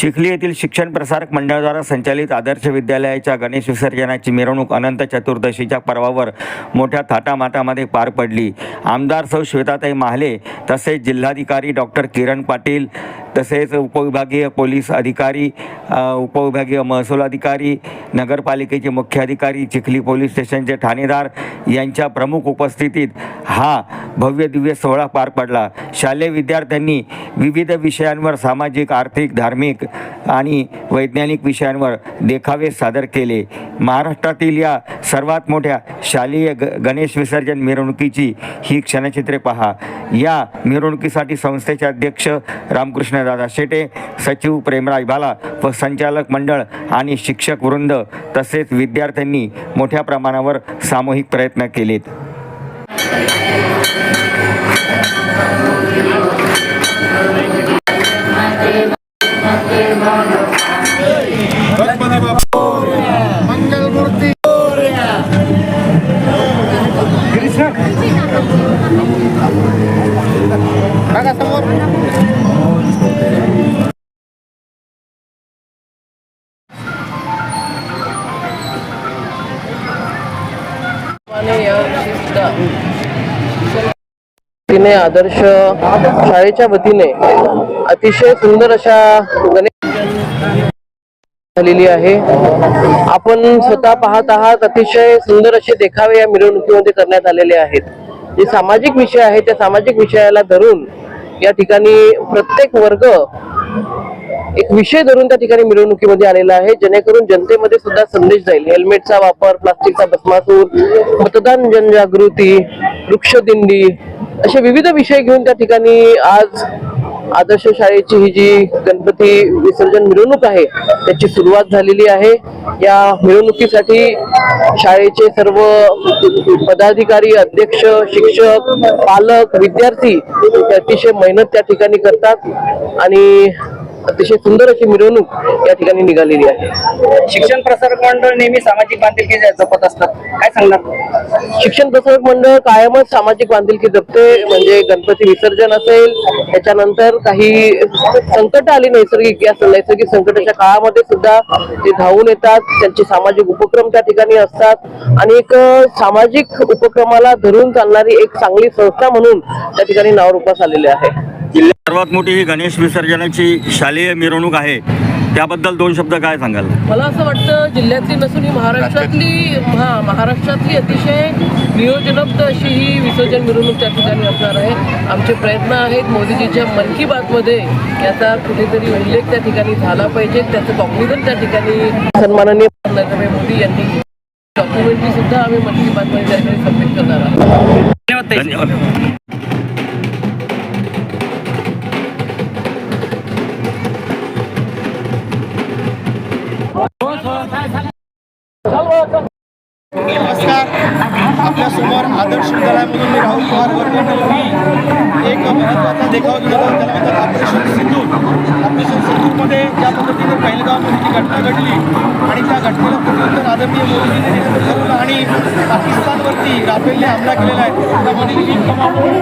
चिखली येथील शिक्षण प्रसारक मंडळाद्वारा संचालित आदर्श विद्यालयाच्या गणेश विसर्जनाची मिरवणूक अनंत चतुर्दशीच्या पर्वावर मोठ्या थाटामाटामध्ये पार पडली. आमदार सौ श्वेताताई महाले तसेच जिल्हाधिकारी डॉक्टर किरण पाटील तसेच उपविभागीय पोलीस अधिकारी उपविभागीय महसूल अधिकारी नगरपालिकेचे मुख्य अधिकारी चिखली पोलीस स्टेशनचे ठाणेदार यांच्या प्रमुख उपस्थितीत हा भव्य दिव्य सोहळा पार पडला. शालेय विद्यार्थ्यांनी विविध विषयांवर सामाजिक आर्थिक धार्मिक आणि वैज्ञानिक विषयांवर देखावे सादर केले. महाराष्ट्रातील या सर्वात मोठ्या शालेय ग गणेश विसर्जन मिरवणुकीची ही क्षणचित्रे पहा. या मिरवणुकीसाठी संस्थेचे अध्यक्ष रामकृष्ण दादा शेटे सचिव प्रेमराज बाला व संचालक मंडळ आणि शिक्षक वृंद तसेच विद्यार्थ्यांनी मोठ्या प्रमाणावर सामूहिक प्रयत्न केलेत. मंगलमूर्ती बघा तिने आदर्श शाळेच्या वतीने अतिशय सुंदर अशा गणेश झालेली आहे. आपण स्वतः पाहत आहात अतिशय सुंदर असे देखावे या मिरवणुकीमध्ये करण्यात आलेले आहेत. जे सामाजिक विषय आहे त्या सामाजिक विषयाला धरून या ठिकाणी प्रत्येक वर्ग एक विषय धरून त्या ठिकाणी मिरवणुकीमध्ये आलेला आहे. जेणेकरून जनतेमध्ये सुद्धा संदेश जाईल. हेल्मेटचा वापर प्लास्टिकचा भस्मासूर मतदान जनजागृती वृक्षदिंडी असे विविध विषय घेऊन त्या ठिकाणी आज आदर्श शाळेची ही जी गणपती विसर्जन मिरवणूक आहे त्याची सुरुवात झालेली आहे. या मिरवणुकीसाठी शाळेचे सर्व पदाधिकारी अध्यक्ष शिक्षक पालक विद्यार्थी हे अतिशय मेहनत त्या ठिकाणी करतात. आणि अतिशय सुंदर अशी मिरवणूक या ठिकाणी निघालेली आहे. शिक्षण प्रसारक मंडळ नेहमी सामाजिक बांधिलकी जपत असतात. काय सांगणार? शिक्षण प्रसारक मंडळ कायमच सामाजिक बांधिलकी जपते म्हणजे गणपती विसर्जन असेल त्याच्यानंतर काही संकट आली नैसर्गिक या नैसर्गिक संकटाच्या काळामध्ये सुद्धा ते धावून येतात त्यांचे सामाजिक उपक्रम त्या ठिकाणी असतात. आणि एक सामाजिक उपक्रमाला धरून चालणारी एक चांगली संस्था म्हणून त्या ठिकाणी नावरूपास आलेले आहे. सर्वात मोठी ही गणेश विसर्जनाची शालेय मिरवणूक आहे. त्याबद्दल दोन शब्द काय सांगाल? मला असं वाटतं जिल्ह्यातली नसून ही महाराष्ट्रातली हा महाराष्ट्रातली अतिशय नियोजनबद्ध अशी ही विसर्जन मिरवणूक त्या ठिकाणी असणार आहे. आमचे प्रयत्न आहेत मोदीजीच्या मन की बातमध्ये याचा कुठेतरी उल्लेख त्या ठिकाणी झाला पाहिजे. त्याचं कॉग्निझन त्या ठिकाणी सन्माननीय नरेंद्र मोदी यांनी डॉक्युमेंटरी सुद्धा आम्ही मन की बातमध्ये त्या ठिकाणी सबमिट करणार आहोत. धन्यवाद. नमस्कार. आपल्यासमोर आदर्श विद्यालयामधून मी राहुल पवार वर्ग एक महत्त्वाचा देखावा घेऊन आलो त्याला म्हणतात ऑपरेशन सिंधू ऑपरेशन सिंधूमध्ये ज्या पद्धतीने पहिलगावमध्ये जी घटना घडली आणि त्या घटनेला प्रत्युत्तर आदरणीय मोदीजींनी दिलं ठरवलं आणि पाकिस्तानवरती राफेलने हमला केलेला आहे. त्यामध्ये